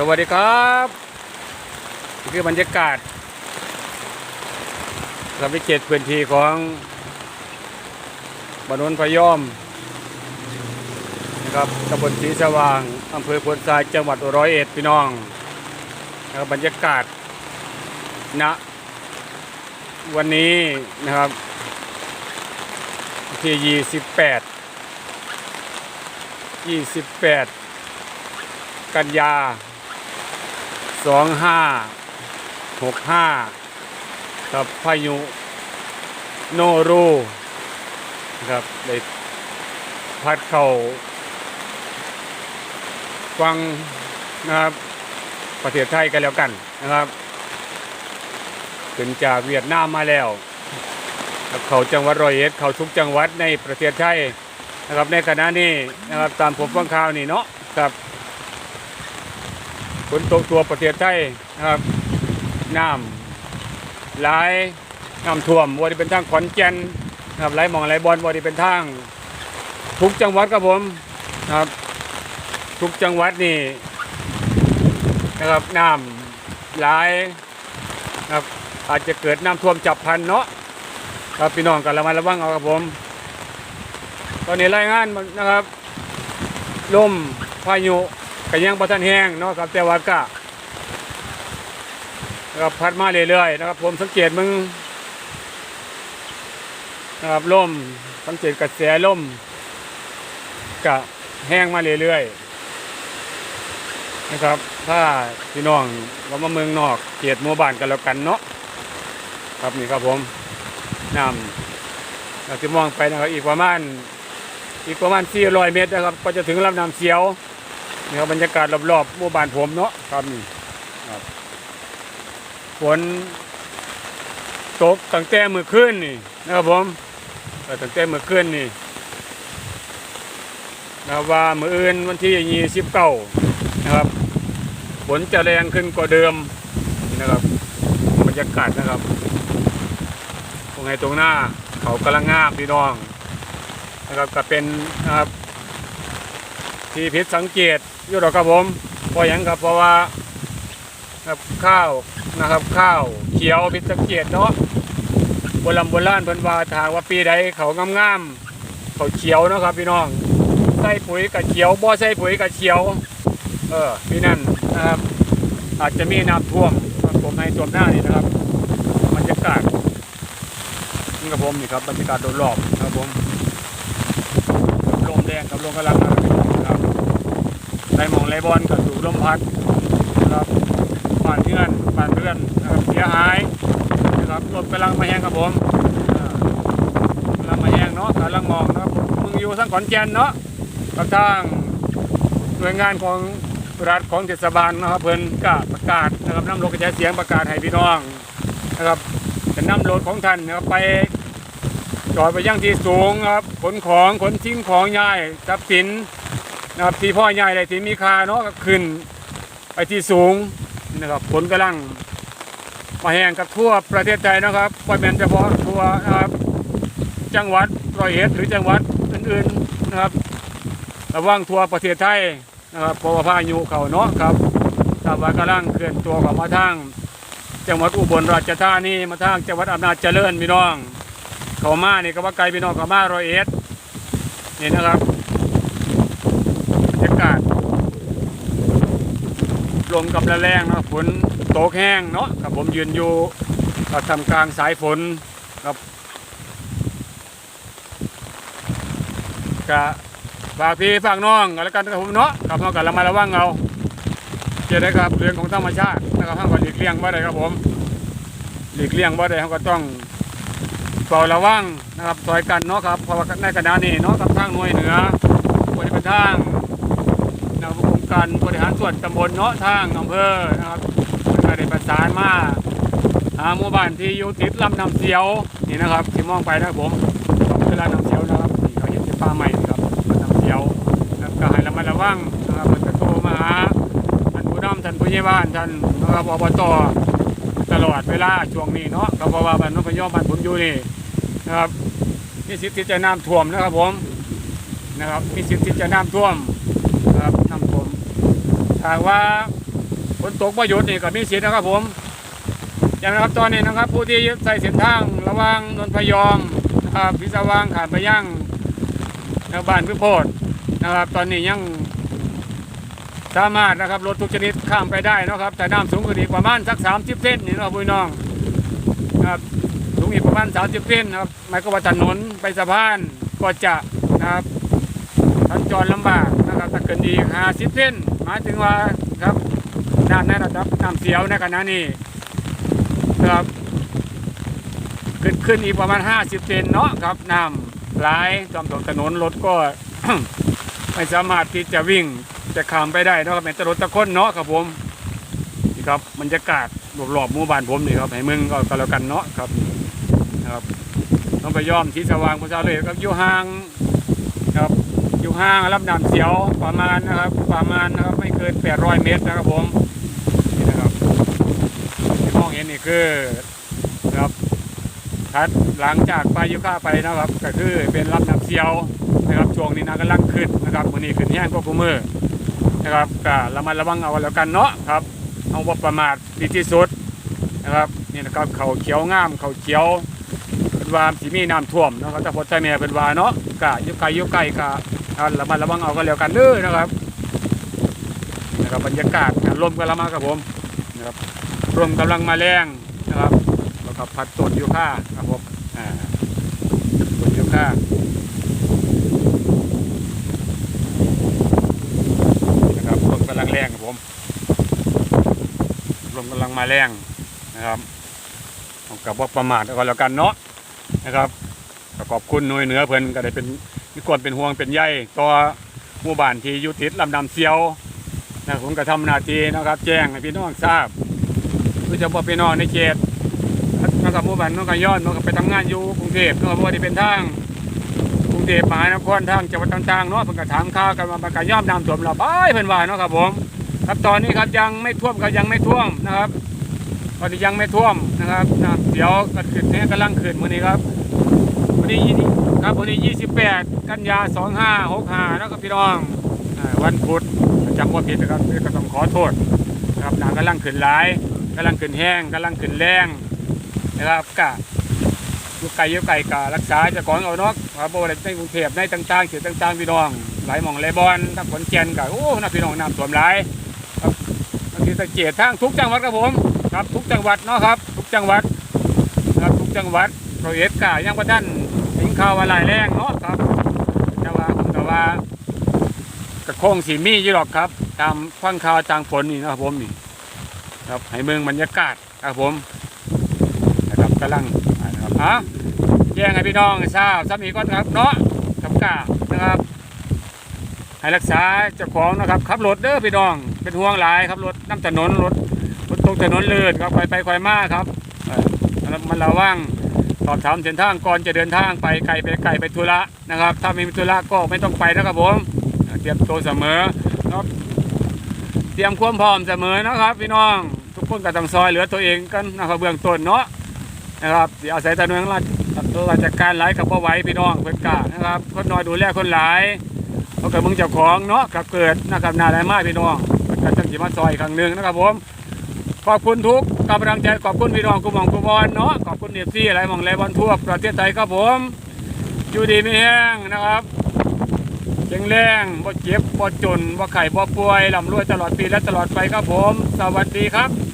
สวัสดีครับนี่คือบรรยากาศเราไปเขตพื้นที่ของบานนพยอมนะครับตำบลศรีสว่างอำเภอพนทรายจังหวัดร้อยเอ็ดพี่น้องนะครับบรรยากาศณวันนี้นะครับที่ 28 28 กันยา 2565กับพายุโนรูนะครับได้พัดเข้าฟังนะครับประเทศไทยกันแล้วกันนะครับขึ้นจากเวียดนามมาแล้วครับเขาจังหวัดรอยเอ็ดเขาทุกจังหวัดในประเทศไทยนะครับในขณะนี้นะครับตามผมฟังข่าวนี่เนาะครับ ฝนตกตัวประเทศไทยนะครับน้ำไหลายน้ำท่วมวันนี้เป็นทางขอนแก่นนะครับไหลมองไหลบอลวันนี้เป็นทางทุกจังหวัดครับผมนะครับทุกจังหวัดนี่นะครับน้ำไหลายนะครับอาจจะเกิดน้ำท่วมจับพันเนาะครับพี่น้องกันระมัดระวังเอาครับผม ตอนนี้รายงานนะครับลมพายุ ก็ยังประทันแห้งเนาะครับแต่ว่าก็นะครับพัดมาเรื่อยๆนะครับผมสังเกตมึงนะครับลมสังเกตกระแสลมก็แห้งมาเรื่อยๆนะครับ ถ้าพี่น้องเรามาเมืองนอกเขตหมู่บ้านกันแล้วกันเนาะครับนี่ครับผมน้ำเราจะมองไปนะครับอีกประมาณอีกประมาณ400เมตรนะครับ ก็จะถึงลำน้ำเสียว นี่ครับบรรยากาศรอบๆหมู่บ้านผมเนาะครับนี่ครับฝนตกตั้งแต่เมื่อคืนนี่นะครับผมตั้งแต่เมื่อคืนนี่นะครับว่าเมื่ออื่นวันที่ยี่สิบเก้านะครับฝนจะแรงขึ้นกว่าเดิมนี่นะครับบรรยากาศนะครับตรงไหนตรงหน้าเขากำลังงามพี่น้องนะครับก็เป็นนะครับที่ผิดสังเกต อยู่หรอกครับผมเพราะหยังครับเพราะว่าครับข้าวนะครับ ข้าวเขียวผิสังเกตเนาะโบราณโบราณเพิ่นว่าทางว่าปีใดเขางามๆเขาเขียวเนาะครับ พี่น้องใส่ปุ๋ยกับเขียวบ่ใส่ปุ๋ยกับเขียว เออพี่นั่นนะครับอาจจะมีน้ำท่วมผมให้ท่วหน้านี่นะครับบรรยากาศนี่ครับผมนี่ครับบรรยากาศโดยรอบครับผมลมแดงกับลมกำลังนะครับ ไรหมองไรบอลกับถูกลมพัดนะครับบ้านเพื่อนบ้านเพื่อนนะครับเสียหายนะครับลมกำลังมาแห้งครับผมอ่ากำลังมาแห้งเนาะกำลังมองนะครับมึงอยู่ทั้งขอนแก่นเนาะกับทางหน่วยงานของรัฐของเทศบาลนะครับเพิ่นก็ประกาศนะครับน้ำรถกระจายเสียงประกาศให้พี่น้องนะครับจะนำรถของท่านนะครับไปจอดไปยังที่สูงครับขนของขนทิ้งของย้ายทรัพย์สิน นะครับที่พ่อย้ายอะไรที่มีคาเนาะขึ้นไปที่สูงนะครับผลกำลังมาแห้งกับทั่วประเทศไทยนะครับไม่เป็นเฉพาะทั่วนะครับจังหวัดร้อยเอ็ดหรือจังหวัดอื่นๆนะครับระวังทั่วประเทศไทยนะครับเพราะว่าพายุเขาเนาะครับตามว่ากำลังเคลื่อนตัวเข้ามาทางจังหวัดอุบลราชธานีมาทางจังหวัดอำนาจเจริญพี่น้อง เขามานี่ก็ว่าไกลพี่น้องเขามารอยเอ็ดนี่นะครับรรยากาศล มกับแรงนะฝนตกแห้งเนาะกับผมยืนอยู่กับทำกลางสายฝนครับกะฝากพี่ฝากน้องกันแล้วกันนะครับผมเนาะกับเรากันระมัดระวังเอาเจอได้ครับเรื่องของธรรมชาตินะครับห้ามก็หลีกเลี่ยงบ่ได้ครับผมหลีกเลี่ยงบ่ได้เขาก็ต้องเฝ้าระวังนะครับซอยกันเนาะครับเพราะว่าในขณะนี้เนาะกับทางหน่วยเหนือบริเวณทางนะครับอง การบริหารส่วนตำบลเนาะทางอำเภอนะครับก็ได้ประสานมาหาหมู่บ้านที่อยู่ติดลำน้ำเสียวนี่นะครับที่มองไปนะครับผมคือลำน้ำเสียวนะครับนี่เขาเห็นที่ป่าใหม่ครับลำน้ำเสียวนะครับก็ให้ระมัดระวังนะครับมันจะโทรมาหาท่านผู้นำท่านผู้ใหญ่บ้านท่านนะครับอบตตลอดเวลาช่วงนี้เนาะก็เพราะว่าบ้านนพยอมบ้านผมอยู่นี่นะครับมีสิทธิ์ที่จะน้ำท่วมนะครับผมนะครับมีสิทธิ์ที่จะน้ำท่วม นะครับน้ำท่วมถ้าว่านตกประโยชน์นี่ก็มีสิทธิ์นะครับผม อย่างนะครับตอนนี้นะครับ ผู้ที่ใส่เส้นทางระหว่างนนพยอมนะครับพิศวางขามไปยังบ้านพิโพธนะครับ ตอนนี้ยังสามารถนะครับรถทุกชนิดข้ามไปได้นะครับแต่น้ำสูงกว่านี้ประมาณสัก 30 เซนนี่นะครับพี่น้องนะครับสูงอีกประมาณ 30 เซนนะครับหมายก็ว่าถนนไปสะพานก็จะนะครับ สัญจรลำบากนะครับถ้าเกินดี50เซนหมายถึงว่าครับน้ำในระดับน้ำเสียวในขณะนี้ครับขึ้นขึ้นอีกประมาณ 50เซนเนาะครับน้ำไหลายตามท้องถนนรถก็ ไม่สามารถที่จะวิ่งจะข้ามไปได้เนาะครับเป็นตรถตะคนเนาะครับผมนี่ครับบรรยากาศรอบๆหมู่บ้านผมนี่ครับให้มึงก็ก็แล้วกันเนาะครับนะครับต้องไปย่อมที่สว่างพุทธาเลยครับอยู่ห่างครับ อยู่ห่างรับน้ำเสียวประมาณนะครับ ประมาณนะครับไม่เกิน 800 เมตรนะครับผมนี่นะครับที่มองเห็นนี่คือครับทัดหลังจากไปยุค่าไปนะครับ ก็คือเป็นรับน้ำเสียวนะครับช่วงนี้นะกำลังขึ้นนะครับวันนี้ขึ้นแห้งก็กูมือนะครับก็ระมัดระวังเอาแล้วกันเนาะครับเอาว่าประมาทดีที่สุดนะครับนี่นะครับเขาเขียวงามเขาเขียวเป็นวามสีมีน้ำท่วมนะครับถ้าพดใจแม่เป็นวาเนาะกะยุไกลยุไกลกะ ระมัดระวังเอาก็แล้วกันเด้อนะครับนะครับบรรยากาศลมกันละมาครับผมนะครับลมกำลังมาแรงนะครับแล้วก็พัดต้นยูค่าครับผมอ่าต้นยูคานะครับลมกำลังแรงครับผมลมกำลังมาแรงนะครับกับว่าประมาทก็แล้วกันเนาะนะครับขอบคุณหน่วยเหนือเพิ่นก็ได้เป็น มีความเป็นห่วงเป็นใยต่อหมู่บ้านที่อยู่ติดลำน้ำเสียวนะครับผมก็ทำหน้าที่นะครับ แจ้งให้พี่น้องทราบโดยเฉพาะพี่น้องในเขตนะครับหมู่บ้านน้องกระย้อนน้องก็ไปทำงานอยู่กรุงเทพน้องก็บ่ได้เป็นทางกรุงเทพมหานครทางจังหวัดต่างๆเนาะเพิ่นก็ถามข่าวกันมามันก็ย่อมน้ำท่วมเราไปเพิ่นว่าเนาะครับผม ครับตอนนี้ครับยังไม่ท่วมก็ยังไม่ท่วมนะครับตอนนี้ยังไม่ท่วมนะครับน้ำเสียวก็ขึ้นแห้กำลังขึ้นมื้อนี้ครับ วันนี้ยี่สิบครับวันนี้ 28 กันยา 2565นะครับพี่น้องวันพุธจำว่าผิดนะครับก็ต้องขอโทษนะครับน้ำกำลังขึ้นหลายกำลังขึ้นแห้งกำลังขึ้นแรงนะครับกะยู่ไกลอยู่ไกลกะรักษาจะของเอานาะครับบ่ได้ในกรุงเทพในต่างๆเขตต่างๆพี่น้องหลายหมองหลายบอนทั้งขอนแก่นกะโอ้น่าพี่น้องน้ำท่วมหลายครับบางทีสังเกตทางทุกจังหวัดครับผมครับ ทุกจังหวัดเนาะครับ ทุกจังหวัดครับทุกจังหวัดร้อยเอ็ดกะยังบ่ทัน เห็นข่าวว่าหลายแรงเนาะครับ แต่ว่าผมก็ว่ากระโค้งสีมีอยู่หรอกครับ ตามฟังข่าวทางฝนนี่นะครับผมนี่ครับให้เมืองบรรยากาศครับผมนะครับกำลังนะครับอะแจ้งให้พี่น้องทราบซ้ำอีกก่อนครับเนาะกับกานะครับให้รักษาเจ้าของนะครับขับรถเด้อพี่น้องเป็นห่วงหลายครับรถน้ำถนนรถรถตรงถนนลื่นครับไปไปคอยมาครับมันระวัง สอบถามเส้นทางก่อนจะเดินทางไปไกลไปไกลไปธุระนะครับ ถ้าไม่มีธุระก็ไม่ต้องไปนะครับผมเตรียมตัวเสมอครับเตรียมความพร้อมเสมอนะครับ พี่น้องทุกคนก็ต้องซอยเหลือตัวเองกันนะครับเบื้องต้นเนาะนะครับสิอาศัยแต่หน่วยงานราชราชการหลายกับพ่อไว้พี่น้องเพื่อนกานะครับ คนน้อยดูแลคนหลายเขาเกิดมึงเจ้าของเนาะกับเกิดนะครับนาหลายมากพี่น้องเพื่อนก็ต้องสิมาซอยครั้งหนึ่งนะครับผม ขอบคุณทุกกำลังใจขอบคุณพี่น้องกุมองกุบอลเนาะขอบคุณเอฟซี่อะไรมองอะไรบอลทั่วประเทศไทยครับผมอยู่ดีไม่แห้งนะครับแข็งแรงบ่เจ็บบ่จนบ่ไข่บ่ป่วยร่ำรวยตลอดปีและตลอดไปครับผม สวัสดีครับ